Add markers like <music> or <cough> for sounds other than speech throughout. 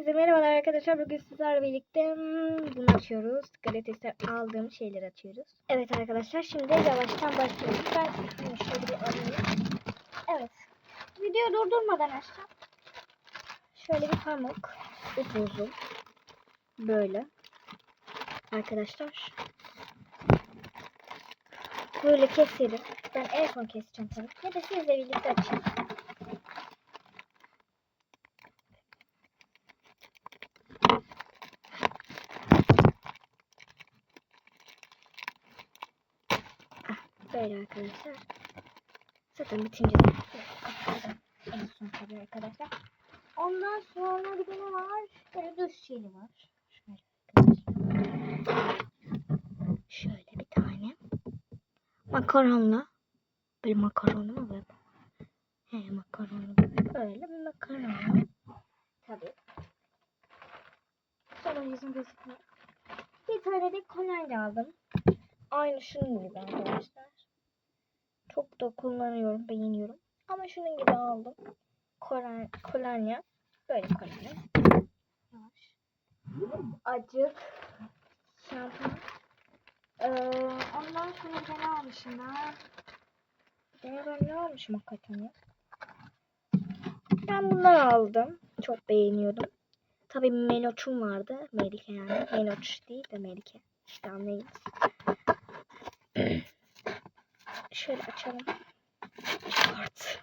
Herkese merhabalar arkadaşlar. Bugün sizlerle birlikte hmm, bunu açıyoruz. Gratis'ten aldığım şeyleri açıyoruz. Evet arkadaşlar şimdi yavaştan başlıyoruz. Ben şöyle bir alayım. Evet. Video durdurmadan açacağım. Şöyle bir pamuk. Upuzun. Böyle. Arkadaşlar. Böyle keselim. Ben en son keseceğim tabii. Ya da sizle birlikte açayım. Böyle arkadaşlar. Zaten bitince de. En son tabii arkadaşlar. Ondan sonra bir de ne var? Böyle duş jeli var. Şöyle. Şöyle bir tane. Makaronla. Böyle makaronu mu böyle? He makaronu. Böyle bir makaronu. Tabii. Sonra yüzüm gözükmüyor. Bir tane de kolonya aldım. Aynı şunun gibi arkadaşlar. Çok da kullanıyorum, beğeniyorum. Ama şunun gibi aldım. Kolonya. Böyle kolonya. Yavaş. Şampuan. Ee, ondan sonra ben almışım? Ben, ben ne almışım hakikaten ya? Ben bundan aldım. Çok beğeniyordum. Tabii Menoç'um vardı. Melike yani. Menoç değil de Melike. İşte anlayın. Şöyle açalım. Kart.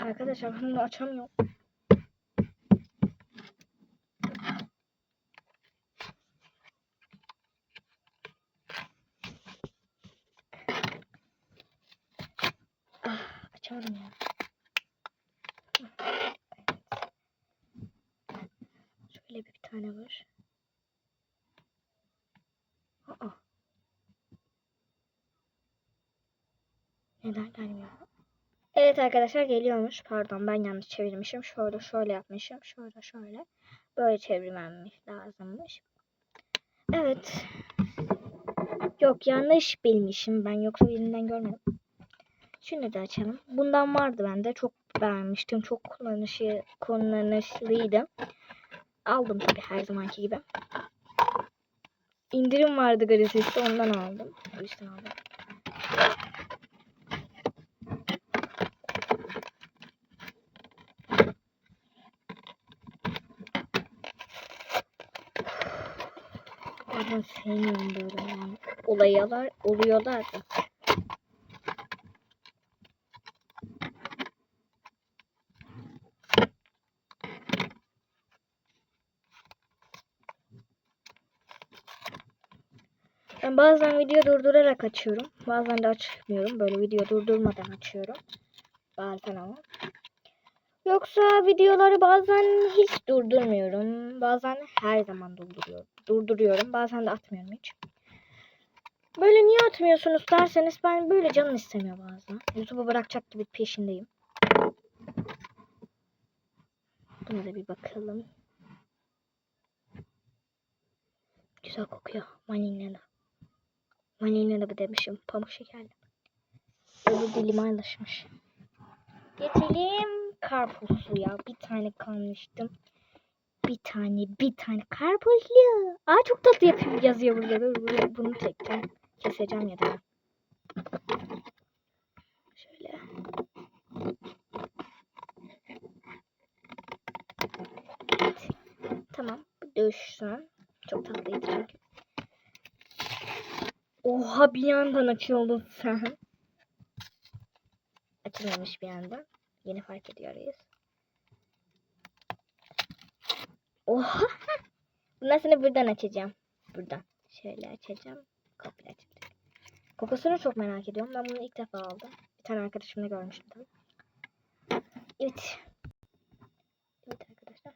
Arkadaşlar bunu açamıyorum. Açamadım ya. Şöyle bir tane var. Aa. Neden gelmiyor? Evet arkadaşlar geliyormuş. Pardon ben yanlış çevirmişim. Şöyle şöyle yapmışım. Şöyle şöyle. Böyle çevirmemmiş lazımmış. Evet. Yok yanlış bilmişim ben. Yoksa birinden görmedim. Şunu da açalım. Bundan vardı bende. Çok beğenmiştim. Çok kullanışı, kullanışlıydı. Aldım tabii her zamanki gibi. İndirim vardı gratis'te ondan aldım. O yüzden aldım. Ama sevmiyorum böyle yani. Olaylar oluyorlar da. Ben bazen video durdurarak açıyorum. Bazen de açmıyorum. Böyle video durdurmadan açıyorum. Bazen ama. Yoksa videoları bazen hiç durdurmuyorum. Bazen her zaman durduruyorum. Durduruyorum. Bazen de atmıyorum hiç. Böyle niye atmıyorsunuz derseniz ben böyle canım istemiyor bazen. YouTube'u bırakacak gibi peşindeyim. Buna da bir bakalım. Güzel kokuyor. Vanilyalı. Vanilyalı demişim. Pamuk şekerli. Öbür dilime alışmış. Getirelim karpuzlu ya. Bir tane kalmıştım. Bir tane, bir tane karpuzlu. Aa çok tatlı yapıyor, yazıyor burada. Dur, buraya bunu tekrar keseceğim ya da. Şöyle. Evet. Tamam. Dövüşsün. Çok tatlıydı çünkü. Oha bir yandan açıldı sen. <laughs> Açılmamış bir yandan. Yeni fark ediyoruz. Oha. Bundan sonra buradan açacağım. Buradan. Şöyle açacağım. Komple açacağım. Kokusunu çok merak ediyorum. Ben bunu ilk defa aldım. Bir tane arkadaşımla görmüştüm. Evet. Evet arkadaşlar.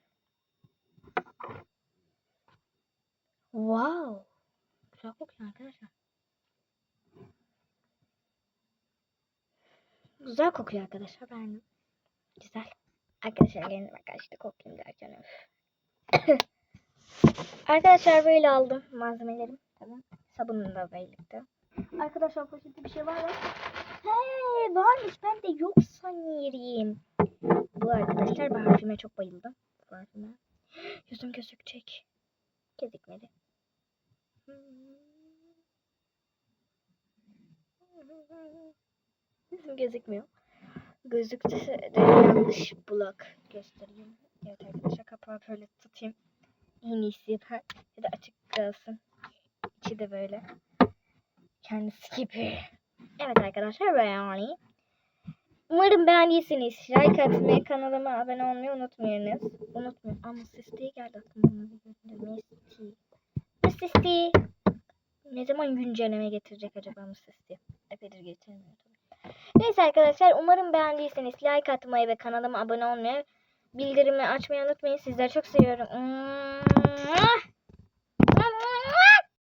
Wow. Güzel kokuyor arkadaşlar. Güzel kokuyor arkadaşlar. Ben güzel. Arkadaşlar gelin işte koklayayım derken öf. <coughs> Arkadaşlar böyle aldım malzemelerim. Tamam. Sabunla birlikte. Arkadaşlar poşette bir şey var mı? He varmış ben de yok sanıyorum. Bu arkadaşlar parfüme çok bayıldım. Parfüme. Yüzüm gözükecek. Gözükmedi. Gözükmüyor. Gözüktü de yanlış blok göstereyim. Evet arkadaşlar kapağı böyle tutayım. En iyisi ben. Ya da açık kalsın. İçi de böyle. Kendisi gibi. Evet arkadaşlar böyle yani. Umarım beğendiyseniz like atmayı, kanalıma abone olmayı unutmayınız. Unutmayın. Ama Sisti geldi aklıma. Sisti. Sisti. Ne zaman güncelleme getirecek acaba Sisti? Epeydir getirmiyor tabii. Neyse arkadaşlar umarım beğendiyseniz like atmayı ve kanalıma abone olmayı, bildirimi açmayı unutmayın. Sizleri çok seviyorum.